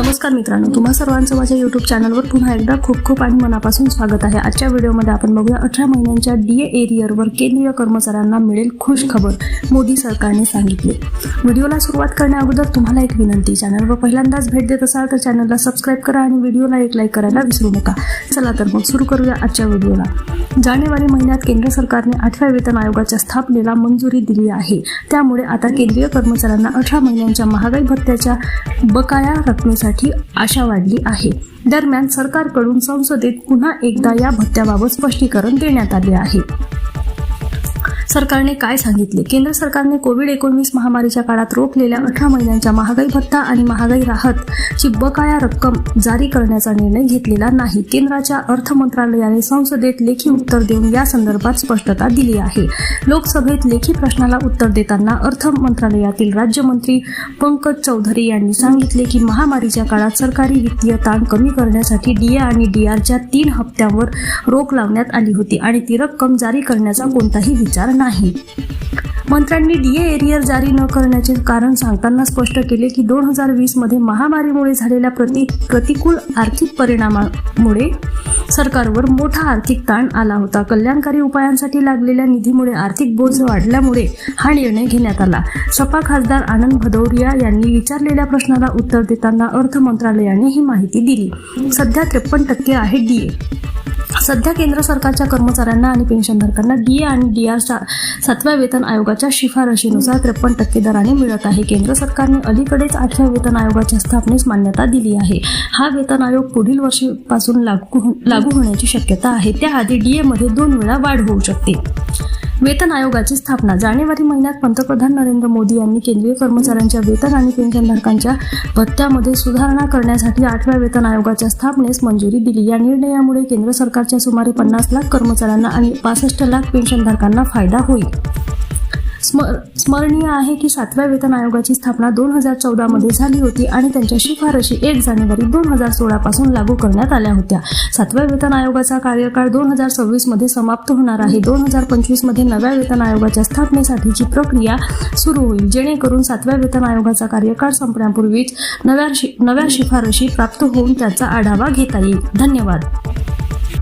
नमस्कार मित्रांनो तुम्हा सर्वांचं माझ्या युट्यूब चॅनलवर पुन्हा एकदा खूप खूप आणि मनापासून स्वागत आहे. आजच्या व्हिडिओमध्ये आपण बघूया अठरा महिन्यांच्या डी ए एरियरवर केंद्रीय कर्मचाऱ्यांना मिळेल खुश खबर मोदी सरकारने सांगितले. व्हिडिओला सुरुवात करण्याअगोदर तुम्हाला एक विनंती चॅनलवर पहिल्यांदाच भेट देत असाल तर चॅनलला सबस्क्राईब करा आणि व्हिडिओला एक लाईक करायला विसरू नका. चला तर मग सुरू करूया आजच्या व्हिडिओला. जानेवारी महिन्यात केंद्र सरकारने आठव्या वेतन आयोगाच्या स्थापनेला मंजुरी दिली आहे. त्यामुळे आता केंद्रीय कर्मचाऱ्यांना अठरा महिन्यांच्या महागाई भत्त्याच्या बकाया रकमेसाठी आशा वाढली आहे. दरम्यान सरकारकडून संसदेत पुन्हा एकदा या भत्त्याबाबत स्पष्टीकरण देण्यात आले आहे. सरकारने काय सांगितले? केंद्र सरकारने कोविड एकोणवीस महामारीच्या काळात रोखलेल्या अठरा महिन्यांच्या महागाई भत्ता आणि महागाई राहत ची बकाया रक्कम जारी करण्याचा निर्णय घेतलेला नाही. केंद्राच्या अर्थ मंत्रालयाने संसदेत लेखी उत्तर देऊन या संदर्भात स्पष्टता दिली आहे. लोकसभेत लेखी प्रश्नाला उत्तर देताना अर्थ मंत्रालयातील राज्यमंत्री पंकज चौधरी यांनी सांगितले की महामारीच्या काळात सरकारी वित्तीय ताण कमी करण्यासाठी डीए आणि डीआरच्या तीन हप्त्यांवर रोख लावण्यात आली होती आणि ती रक्कम जारी करण्याचा कोणताही विचार नाही. मंत्र्यांनी डीए एरियर जारी न करण्याचे कारण सांगताना स्पष्ट केले की दोन हजार वीसमध्ये महामारीमुळे झालेल्या प्रति प्रतिकूल आर्थिक परिणामामुळे सरकारवर मोठा आर्थिक ताण आला होता. कल्याणकारी उपायांसाठी लागलेल्या निधीमुळे आर्थिक बोज वाढल्यामुळे हा निर्णय घेण्यात आला. सपा खासदार आनंद भदौरिया यांनी विचारलेल्या प्रश्नाला उत्तर देताना अर्थ मंत्रालयाने ही माहिती दिली. सध्या त्रेपन्न टक्के आहे डीए सध्या केंद्र सरकारच्या कर्मचाऱ्यांना आणि पेन्शनधारकांना डीए आणि डी आर सातव्या वेतन आयोगाच्या शिफारशीनुसार त्रेपन्न टक्के दराने मिळत आहे. केंद्र सरकारने अलीकडेच आठव्या वेतन आयोगाच्या स्थापनेस मान्यता दिली आहे. हा वेतन आयोग पुढील वर्षीपासून लागू हो- लागू होण्याची शक्यता आहे. त्याआधी डी एमध्ये दोन वेळा वाढ होऊ शकते. वेतन आयोगाची स्थापना. जानेवारी महिन्यात पंतप्रधान नरेंद्र मोदी यांनी केंद्रीय कर्मचाऱ्यांच्या वेतन आणि पेन्शनधारकांच्या भत्त्यामध्ये सुधारणा करण्यासाठी आठव्या वेतन आयोगाच्या स्थापनेस मंजुरी दिली. या निर्णयामुळे केंद्र सरकारच्या सुमारे पन्नास लाख कर्मचाऱ्यांना आणि पासष्ट लाख पेन्शनधारकांना फायदा होईल. स्म स्मरणीय आहे की सातव्या वेतन आयोगाची स्थापना दोन हजार चौदामध्ये झाली होती आणि त्यांच्या शिफारशी एक जानेवारी दोन हजार सोळापासून लागू करण्यात आल्या होत्या. सातव्या वेतन आयोगाचा कार्यकाळ दोन हजार सव्वीसमध्ये समाप्त होणार आहे. दोन हजार पंचवीसमध्ये नव्या वेतन आयोगाच्या स्थापनेसाठीची प्रक्रिया सुरू होईल. जेणेकरून सातव्या वेतन आयोगाचा कार्यकाळ संपण्यापूर्वीच नव्या शि- नव्या शिफारशी प्राप्त होऊन त्याचा आढावा घेता येईल. धन्यवाद.